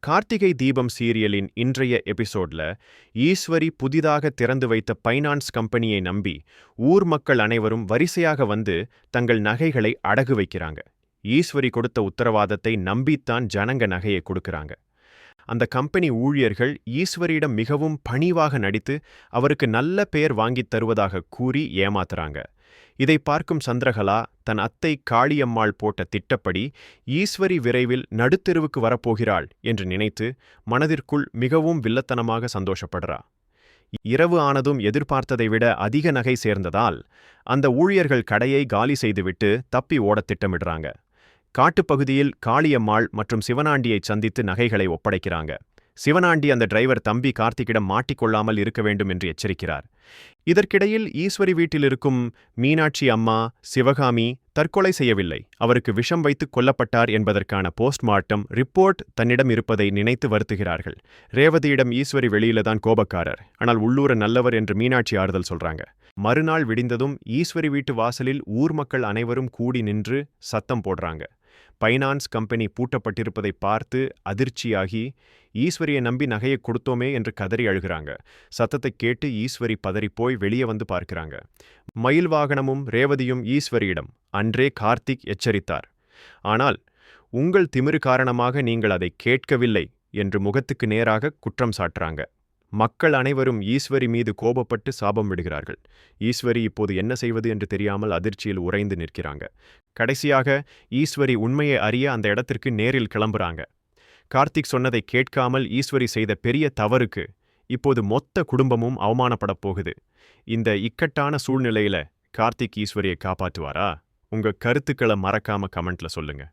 கார்த்திகை தீபம் சீரியலின் இன்றைய எபிசோட்ல ஈஸ்வரி புதிதாக திறந்து வைத்த பைனான்ஸ் கம்பெனியை நம்பி ஊர் மக்கள் அனைவரும் வரிசையாக வந்து தங்கள் நகைகளை அடகு வைக்கிறாங்க. ஈஸ்வரி கொடுத்த உத்தரவாதத்தை நம்பித்தான் ஜனங்க நகையை கொடுக்கறாங்க. அந்த கம்பெனி ஊழியர்கள் ஈஸ்வரியிடம் மிகவும் பணிவாக நடித்து அவருக்கு நல்ல பெயர் வாங்கித் தருவதாக கூறி ஏமாத்துறாங்க. இதை பார்க்கும் சந்திரகலா தன் அத்தை காளியம்மாள் போட்ட திட்டப்படி ஈஸ்வரி விரைவில் நடுத்தெருவுக்கு வரப்போகிறாள் என்று நினைத்து மனதிற்குள் மிகவும் வில்லத்தனமாக சந்தோஷப்படுறா. இரவு ஆனதும் எதிர்பார்த்ததை விட அதிக நகை சேர்ந்ததால் அந்த ஊழியர்கள் கடையை காலி செய்துவிட்டு தப்பி ஓடத் திட்டமிடுறாங்க. காட்டுப்பகுதியில் காளியம்மாள் மற்றும் சிவனாண்டியை சந்தித்து நகைகளை ஒப்படைக்கிறாங்க. சிவனாண்டி அந்த டிரைவர் தம்பி கார்த்திக்கிடம் மாட்டிக்கொள்ளாமல் இருக்க வேண்டும் என்று எச்சரிக்கிறார். இதற்கிடையில் ஈஸ்வரி வீட்டில் இருக்கும் மீனாட்சி அம்மா சிவகாமி தற்கொலை செய்யவில்லை. அவருக்கு விஷம் வைத்து கொல்லப்பட்டார் என்பதற்கான போஸ்ட்மார்ட்டம் ரிப்போர்ட் தன்னிடம் இருப்பதை நினைத்து வருத்துகிறார்கள். ரேவதியிடம் ஈஸ்வரி வெளியில தான் கோபக்காரர். ஆனால் உள்ளூர நல்லவர் என்று மீனாட்சி ஆறுதல் சொல்றாங்க. மறுநாள் விடிந்ததும் ஈஸ்வரி வீட்டு வாசலில் ஊர் மக்கள் அனைவரும் கூடி நின்று சத்தம் போடுறாங்க. பைனான்ஸ் கம்பெனி பூட்டப்பட்டிருப்பதை பார்த்து அதிர்ச்சியாகி ஈஸ்வரியை நம்பி நகையை கொடுத்தோமே என்று கதறி அழுகிறாங்க. சத்தத்தை கேட்டு ஈஸ்வரி பதறிப்போய் வெளியே வந்து பார்க்கிறாங்க. மயில் வாகனமும் ரேவதியும் ஈஸ்வரியிடம் அன்றே கார்த்திக் எச்சரித்தார். ஆனால் உங்கள் திமிரு காரணமாக நீங்கள் அதை கேட்கவில்லை என்று முகத்துக்கு நேராக குற்றம் சாட்டுறாங்க. மக்கள் அனைவரும் ஈஸ்வரி மீது கோபப்பட்டு சாபம் விடுகிறார்கள். ஈஸ்வரி இப்போது என்ன செய்வது என்று தெரியாமல் அதிர்ச்சியில் உறைந்து நிற்கிறாங்க. கடைசியாக ஈஸ்வரி உண்மையை அறிய அந்த இடத்திற்கு நேரில் கிளம்புறாங்க. கார்த்திக் சொன்னதை கேட்காமல் ஈஸ்வரி செய்த பெரிய தவறுக்கு இப்போது மொத்த குடும்பமும் அவமானப்படப் போகுது. இந்த இக்கட்டான சூழ்நிலையில கார்த்திக் ஈஸ்வரியை காப்பாற்றுவாரா? உங்க கருத்துக்களை மறக்காம கமெண்ட்ல சொல்லுங்க.